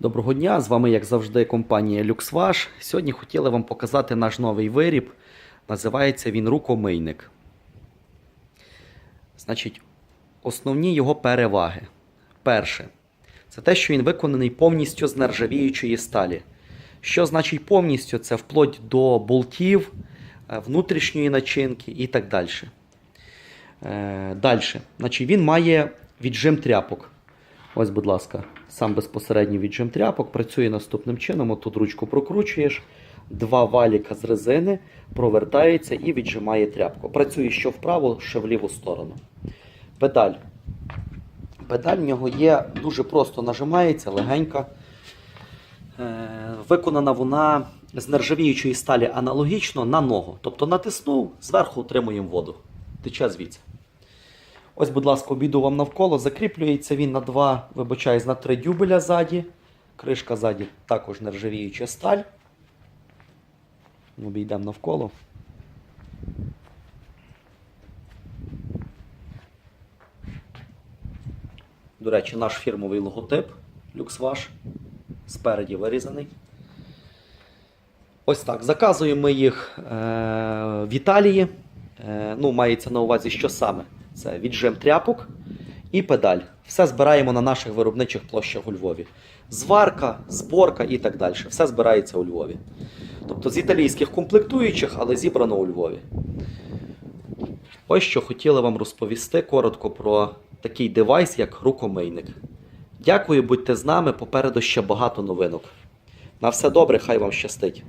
Доброго дня! З вами, як завжди, компанія LuxWash. Сьогодні хотіли вам показати наш новий виріб. Називається він рукомийник. Значить, основні його переваги. Перше, це те, що він виконаний повністю з нержавіючої сталі. Що значить повністю? Це вплоть до болтів, е, внутрішньої начинки і так далі. Е, Далі. Значить, він має віджим тряпок. Ось, будь ласка, сам безпосередньо віджим тряпок працює наступним чином. От Тут ручку прокручуєш, два валіка з резини провертається і віджимає тряпку. Працює що вправо, що в ліву сторону. Педаль. Педаль в нього є дуже просто нажимається, легенька. Е, Виконана вона з нержавіючої сталі аналогічно на ногу. Тобто натиснув, зверху утримуємо воду. Тече звідси. Ось, будь ласка, обіду вам навколо. Закріплюється він на два, вибачаюсь, на три дюбеля ззаді. Кришка ззаді також нержавіюча сталь. Обійдемо навколо. До речі, наш фірмовий логотип LuxWash спереді вирізаний. Ось так. Заказуємо ми їх е, в Італії. Е, ну, мається на увазі, що саме? Це віджим тряпок і педаль. Все збираємо на наших виробничих площах у Львові. Зварка, зборка і так далі. Все збирається у Львові. Тобто з італійських комплектуючих, але зібрано у Львові. Ось що хотіли вам розповісти коротко про такий девайс, як рукомийник. Дякую, будьте з нами. Попереду ще багато новинок. На все добре, хай вам щастить.